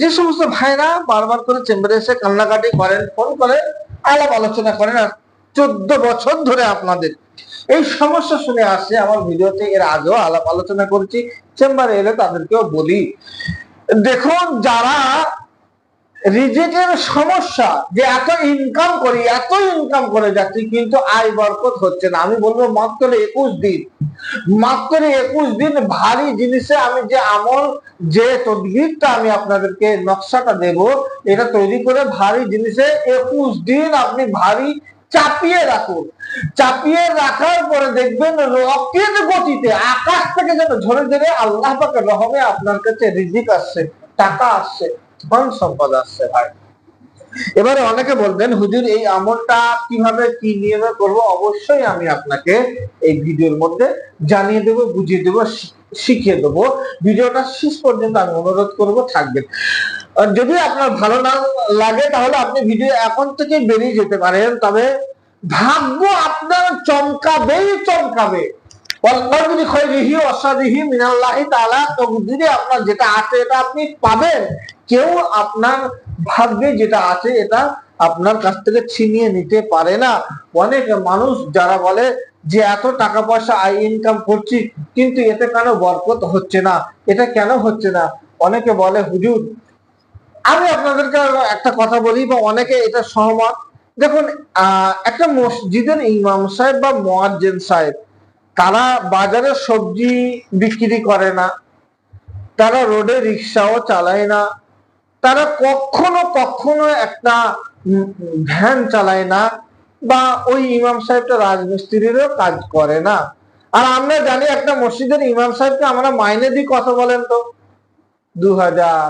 যে সমস্ত ভাইরা বারবার করে চেম্বারে এসে কান্নাকাটি করেন, ফোন করেন, আলাপ আলোচনা করেন, আর চোদ্দ বছর ধরে আপনাদের। এই সমস্যা শুনে আসছে আমার ভিডিওতে, এর আগেও আলাপ আলোচনা করেছি, চেম্বারে এলে তাদেরকেও বলি। দেখুন, যারা রিজেক্টের সমস্যা যে এত ইনকাম করি, এত ইনকাম করে যাচ্ছি কিন্তু আয় বরকত হচ্ছে না। আমি বলব, মাত্র একুশ দিন, মাত্র একুশ দিন ভারী জিনিসে আমি যে আমল, যে তদবিরটা আমি আপনাদেরকে নকশাটা দেব, এটা তৈরি করে ভারী জিনিসে একুশ দিন আপনি ভারী চাপিয়ে রাখুন। চাপিয়ে রাখার পরে দেখবেন রকেট গতিতে, আকাশ থেকে যেন ঝরে ঝরে আল্লাহ পাকে রহমে আপনার কাছে রিজিক আসছে, টাকা আসছে, ধন সম্পদ আসছে ভাই। এবারে অনেকে বলবেন, হুজুর, এই আমলটা কীভাবে, কি নিয়মে করব? অবশ্যই আমি আপনাকে এই ভিডিওর মধ্যে জানিয়ে দেব, বুঝিয়ে দেব শিখিয়ে দেবো। ভিডিওটা শেষ পর্যন্ত আমি অনুরোধ করব, থাকবেন। যদি আপনার ভালো না লাগে, তাহলে আপনি ভিডিও এখন থেকে বেরিয়ে যেতে পারেন। তবে ভাগ্য আপনার চমকাবেই চমকাবে। আপনার যেটা আছে এটা আপনি পাবেন। কেউ আপনার ভাগ্যে যেটা আছে এটা আপনার কাছ থেকে ছিনিয়ে নিতে পারে না। অনেক মানুষ যারা বলে যে এত টাকা পয়সা আই ইনকাম করছি, কিন্তু এতে কেন বরকত হচ্ছে না? এটা কেন হচ্ছে না? অনেকে বলে, হুজুর, আমি আপনাদেরকে একটা কথা বলি বা অনেকে এটা সহমত দেখুন একটা মসজিদের ইমাম সাহেব বা মোয়াজ্জেন সাহেব, তারা বাজারে সবজি বিক্রি করে না, তারা রোডে রিক্সাও চালায় না, তারা কখনো কখনো একটা ভ্যান চালায় না বা ওই ইমাম সাহেবটা রাজমিস্ত্রিরও কাজ করে না। আর আমরা জানি একটা মসজিদের ইমাম সাহেবকে আমরা মাইনে দিই কত বলেন তো। দু হাজার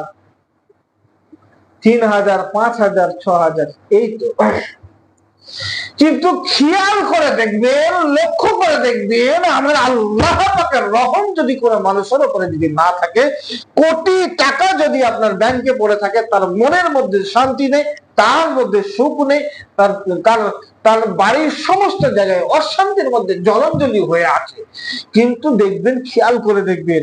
তিন হাজার পাঁচ হাজার ছ হাজার এই তো। কিন্তু খেয়াল করে দেখবেন, লক্ষ্য করে দেখবেন আমার আল্লাহ পাকের রহম যদি কোনো মানুষের উপরে যদি না থাকে, কোটি টাকা যদি আপনার ব্যাংকে পড়ে থাকে, তার মনের মধ্যে শান্তি নেই, তার মধ্যে সুখ নেই, তার তার তার বাড়ির সমস্ত জায়গায় অশান্তির মধ্যে জলঞ্জলি হয়ে আছে। কিন্তু দেখবেন, খেয়াল করে দেখবেন,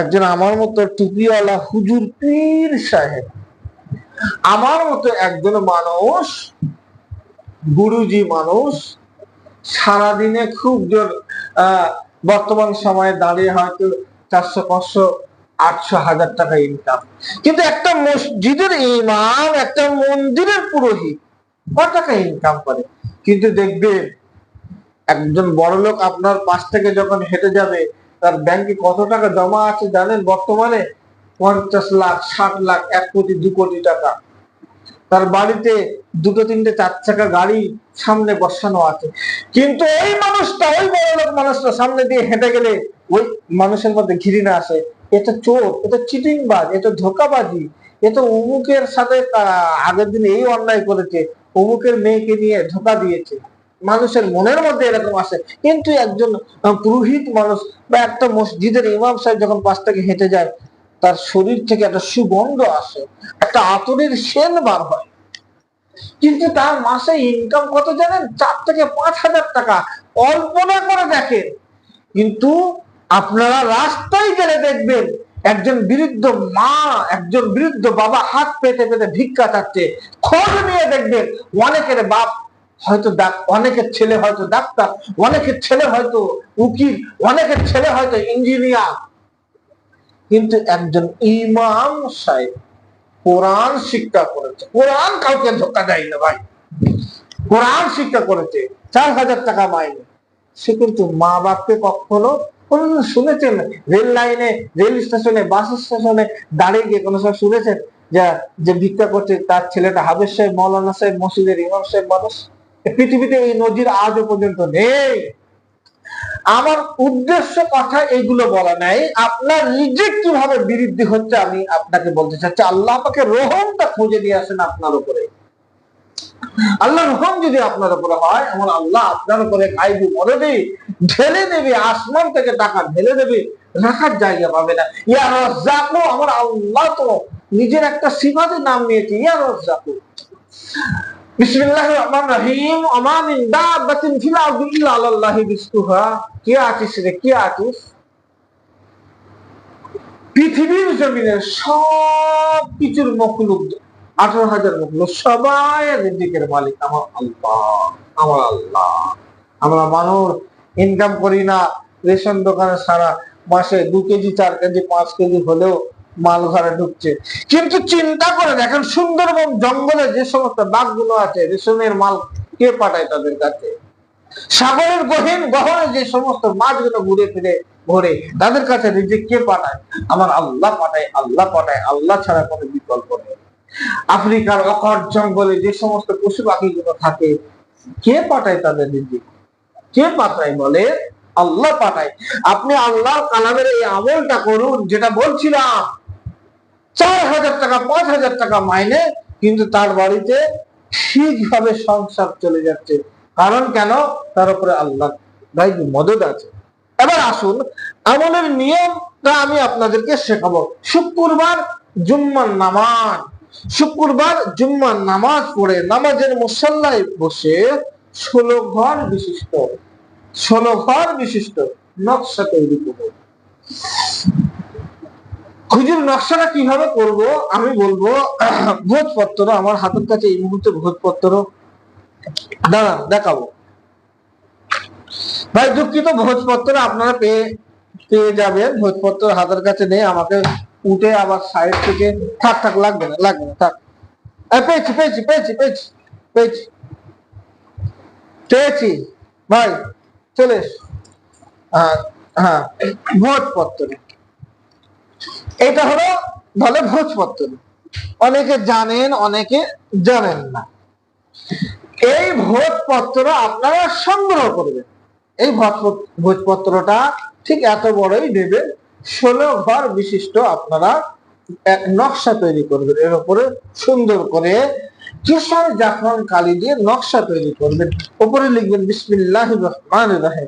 একজন আমার মতো টুপিওয়ালা হুজুর পীর সাহেব আমার মতো একজন মানুষ, গুরুজি মানুষ, সারাদিনে খুব জোর বর্তমান সময়ে দাঁড়িয়ে হয়তো চারশো, পাঁচশো, আটশো হাজার টাকা ইনকাম কিন্তু একটা মসজিদের ইমাম, একটা মন্দিরের পুরোহিত কত টাকা ইনকাম করে? কিন্তু দেখবে একজন বড় লোক আপনার পাশ থেকে যখন হেঁটে যাবে, তার ব্যাংকে কত টাকা জমা আছে জানেন? বর্তমানে পঞ্চাশ লাখ, ষাট লাখ, এক কোটি, দু কোটি টাকা। তার বাড়িতে দুটো, তিনটে, চার চাকা গাড়ি সামনে বসানো আছে। কিন্তু ওই মানুষটা, ওই বড় লোক মানুষটা সামনে দিয়ে হেঁটে গেলে ওই মানুষের মধ্যে ঘৃণা আসে। এটা চোর এটা চিটিং বাজ এটা ধোকাবাজি, এ তো অমুকের সাথে আগের দিন এই অন্যায় করেছে, অমুকের মেয়েকে নিয়ে ধোকা দিয়েছে। মানুষের মনের মধ্যে এরকম আসে। কিন্তু একজন পুরোহিত মানুষ বা একটা মসজিদের ইমাম সাহেব যখন পাশ থেকে হেঁটে যায় তার শরীর থেকে একটা সুগন্ধ আসে, একটা আতরের সেন বার হয়। কিন্তু তার মাসে ইনকাম কত জানেন? চার থেকে পাঁচ হাজার টাকা। অল্পনা করে দেখেন। কিন্তু আপনারা রাস্তায় গেলে দেখবেন, একজন বৃদ্ধ মা, একজন বৃদ্ধ বাবা হাত পেতে পেতে ভিক্ষা চাচ্ছে। খোঁজ নিয়ে দেখবেন, অনেকের বাপ হয়তো অনেকের ছেলে হয়তো ডাক্তার, অনেকের ছেলে হয়তো উকিল, অনেকের ছেলে হয়তো ইঞ্জিনিয়ার। কিন্তু একজন ইমাম সাহেব কোরআন শিক্ষা করেছে। কোরআন কাউকে ধোকা দেয় না ভাই। কোরআন শিক্ষা করেছে, চার হাজার টাকা মাইনে। সে কিন্তু মা বাপকে কখনো কোনোদিন শুনেছেন রেল লাইনে, রেল স্টেশনে, বাস স্টেশনে দাঁড়িয়ে গিয়ে কোনো সময় শুনেছেন যে যে ভিক্ষা করছে তার ছেলেটা হাবের সাহেব, মৌলানা সাহেব, মসজিদের ইমাম সাহেব, মানুষ। পৃথিবীতে এই নজির আজও পর্যন্ত নেই। আমার উদ্দেশ্য কথা এগুলো বলা নাই। আপনার রিজেক কীভাবে বৃদ্ধি হচ্ছে আমি আপনাকে বলতে চাচ্ছি, আল্লাহ পাকে রহমটা খুঁজে দিয়ে আসেন আপনার উপরে। আল্লাহ রহম যদি আপনার উপরে হয়, আমার আল্লাহ আপনার উপরে কাইবু মরে ঢেলে দেবে, আসমান থেকে টাকা ঢেলে দেবে, রাখার জায়গা পাবে না। ইয়া রাজ্জাকু, আমার আল্লাহ তো নিজের একটা সিফাতের নাম নিয়েছে, ইয়া রাজ্জাকু। পৃথিবীর জমিনের সব কিছুর মখলুক, আঠারো হাজার মখলুক সবাই রিজিকের মালিক। আমার আল্লাহ আমার আল্লাহ। আমরা মানুষ ইনকাম করি না। রেশন দোকানে সারা মাসে দু কেজি, চার কেজি, পাঁচ কেজি হলেও মাল ঘরে ঢুকছে। কিন্তু চিন্তা করে দেখেন সুন্দরবন জঙ্গলে যে সমস্ত বাঘগুলো আছে, রেশমের মাল কে পাঠায় তাদের কাছে? সাগরের গহীন গহনে যে সমস্ত মাছগুলো ঘুরে ফিরে ঘোরে, তাদের কাছে রিজিক কে পাঠায়? আমার আল্লাহ পাঠায় আল্লাহ পাঠায়, আল্লাহ ছাড়া কোনো বিকল্প নেই। আফ্রিকার অকট জঙ্গলে যে সমস্ত পশু পাখিগুলো থাকে, কে পাঠায় তাদের রিজিক কে পাঠায় বলে? আল্লাহ পাঠায়। আপনি আল্লাহর কালামের এই আমলটা করুন, যেটা বলছিলাম চার হাজার টাকা, পাঁচ হাজার টাকা মাইনে, কিন্তু তার বাড়িতে ঠিকভাবে সংসার চলে যাচ্ছে। কারণ কেন? তার উপরে আল্লাহ ভাই মদত আছে? এবার আসুন, আমলের নিয়মটা আমি আপনাদেরকে শেখাবো। শুক্রবার জুম্মার নামাজ। শুক্রবার জুম্মার নামাজ পড়ে, নামাজের মুসল্লায় বসে ষোলো ঘর বিশিষ্ট, ষোলো ঘর বিশিষ্ট নকশা তৈরি করব খুঁজুর নকশাটা কীভাবে করব, আমি বলব ভোজপত্র আমার হাতের কাছে এই মুহূর্তে ভোজপত্র দাঁড়ান দেখাবো। ভাই, দুঃখিত ভোজপত্র আপনারা পেয়ে পেয়ে যাবেন। ভোজপত্র হাতের কাছে নেই, আমাকে উঠে আবার সাইড থেকে, থাক থাক, লাগবে না লাগবে না, থাক। পেয়েছি পেয়েছি পেয়েছি পেয়েছি পেয়েছি। পেয়েছি। ভাই, চলে। হ্যাঁ হ্যাঁ ভোজপত্র এটা হলো বলে ভোজপত্র। অনেকে জানেন অনেকে জানেন না। এই ভোজপত্র আপনারা সংগ্রহ করবেন। এই ভোজপ- ভোজপত্রটা ঠিক এত বড়ই নেবে, ষোলো ঘর বিশিষ্ট আপনারা এক নকশা তৈরি করবেন। এর উপরে সুন্দর করে কেশর জাফরান কালি দিয়ে নকশা তৈরি করবেন। উপরে লিখবেন বিসমিল্লাহ রহমান রাহিম।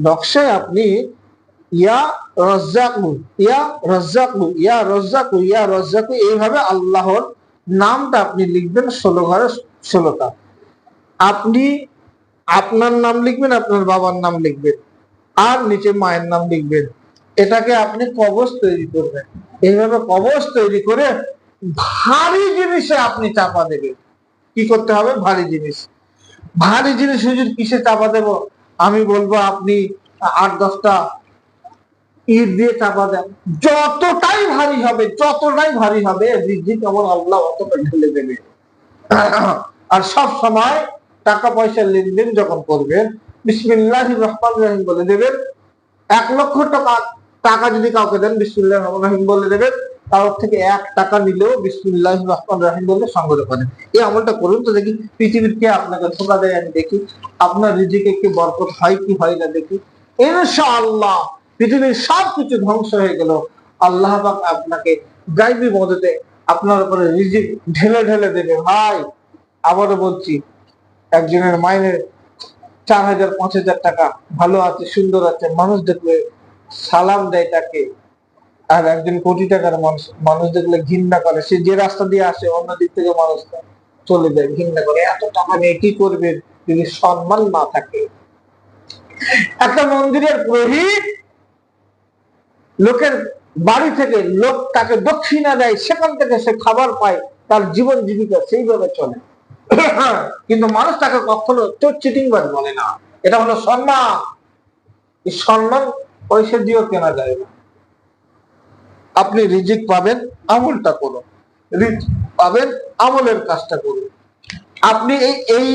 নকশায় আপনি ইয়া রজ্জাকু ইয়া রজ্জাকু ইয়া রজ্জাকু ইয়া রজ্জাকু, এইভাবে আল্লাহর নামটা আপনি লিখবেন ষোলো ঘরে ষোলোটা। আপনি আপনার নাম লিখবেন, আপনার বাবার নাম লিখবেন, আর নিচে মায়ের নাম লিখবেন। এটাকে আপনি কবচ তৈরি করবেন। এইভাবে কবচ তৈরি করে ভারী জিনিসে আপনি চাপা দেবেন। কি করতে হবে? ভারী জিনিস। ভারী জিনিস হুজুর কিসে চাপা দেব? আমি বলব আপনি আট দশটা ইট দিয়ে চাপা দেন যতটাই ভারী হবে, যতটাই ভারী হবে রিজিক আমার আল্লাহ অতটা ঢেলে দেবে। আর সব সময় টাকা পয়সা লেনদেন যখন করবেন বিসমিল্লাহ রহমান রহিম বলে দেবেন, এক লক্ষ টাকা টাকা যদি কাউকে দেন বিসমিল্লাহ রহমান রহিম বলে দেবেন কারোর থেকে এক টাকা নিলেও বিসমিল্লাহ রহমান রহিম বলে সংগ্রহ করেন এই আমলটা করুন তো দেখি, পৃথিবীর কে আপনাকে ধোকা দেয় আমি দেখি, আপনার রিজিকে কি বরকত হয় কি হয় না দেখি। ইনশাআল্লাহ পৃথিবীর সব কিছু ধ্বংস হয়ে গেল। আল্লাহ আপনাকে গাইবি মদতে আপনার উপরে রিজিক ঢেলে ঢেলে দেবে। ভাই, আবারও বলছি, একজনের মাইনে চার হাজার, পাঁচ হাজার টাকা ভালো আছে, সুন্দর আছে, মানুষ দেখলে সালাম দেয় তাকে। আর একজন কোটি টাকার মানুষ মানুষ দেখলে ঘৃণা করে। সে যে রাস্তা দিয়ে আসে, অন্য দিক থেকে মানুষ চলে যায়, ঘৃণা করে। এত টাকা নিয়ে কি করবে যদি সম্মান না থাকে? একটা মন্দিরের পুরোহিত লোকের বাড়ি থেকে লোক তাকে দক্ষিণা দেয়, সেখান থেকে সে খাবার পায়, তার জীবন জীবিকা সেইভাবে চলে। কিন্তু মানুষ তাকে কখনো চোর চিটিংবাজ বলে না। এটা হলো সম্মান। সম্মান পয়সা দিয়েও কেনা যায় না। আপনি রিজিক পাবেন, আমলটা করুন। রিজিক পাবেন, আমলের কাজটা করুন। আপনি এই এই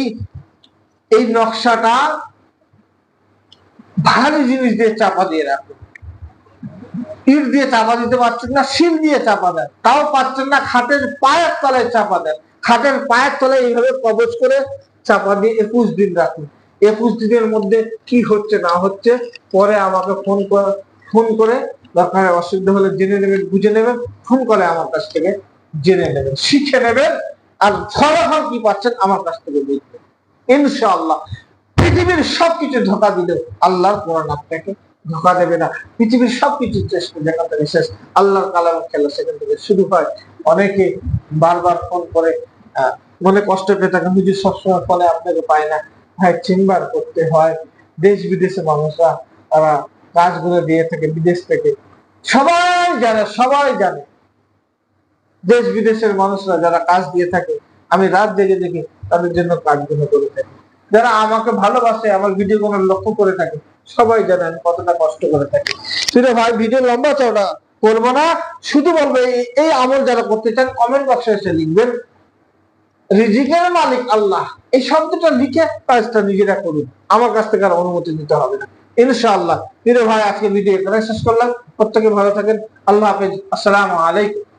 এই নকশাটা ভারী জিনিস দিয়ে চাপা দিয়ে রাখুন। ইট দিয়ে চাপা দিতে পারছেন না, শিল দিয়ে চাপা দেন। তাও পাচ্ছেন না, খাটের পায়ের তলায় চাপা দেন। খাটের পায়ের তলায় এইভাবে কবজ করে চাপা দিয়ে একুশ দিন রাখুন। একুশ দিনের মধ্যে কি হচ্ছে, না হচ্ছে, পরে আমাকে ফোন করে ফোন করে দরকার অসুবিধা হলে জেনে নেবেন, বুঝে নেবেন, ফোন করে আমার কাছ থেকে জেনে নেবেন, শিখে নেবেন, আর ফলাফল কি পাচ্ছেন আমার কাছ থেকে বুঝবেন ইনশাআল্লাহ, পৃথিবীর সবকিছু ধোকা দিলেও আল্লাহর কোরআন আপনাকে ধোকা দেবে না। পৃথিবীর সবকিছু চেষ্টা যেখান থেকে শেষ। আল্লাহর কালামের খেলা সেখান থেকে শুরু হয়। অনেকে বারবার ফোন করে মনে কষ্ট পেয়ে থাকে হুজুর সবসময় ফোনে আপনাকে পায় না। ভাই চেম্বার করতে হয়। দেশ বিদেশে মানুষরা, তারা কাজগুলো দিয়ে থাকে, বিদেশ থেকে। সবাই জানে সবাই জানে। দেশ বিদেশের মানুষরা যারা কাজ দিয়ে থাকে, আমি রাত জেগে দেখি তাদের জন্য কাজগুলো করে থাকি। যারা আমাকে ভালোবাসে, আমার ভিডিও গুলো লক্ষ্য করে থাকে সবাই জানে আমি কতটা কষ্ট করে থাকি। তুই ভাই, ভিডিও লম্বা চওড়া করব না, শুধু বলব এই- আমল যারা করতে চান কমেন্ট বক্সে এসে লিখবেন, রিজিকের মালিক আল্লাহ। এই শব্দটা লিখে কাজটা নিজেরা করুন। আমার কাছ থেকে আর অনুমতি দিতে হবে না। ইনশাআল্লাহ। ভাই, আজকে ভিডিও এখানে শেষ করলাম। প্রত্যেকে ভালো থাকেন। আল্লাহ হাফেজ। আসসালামু আলাইকুম।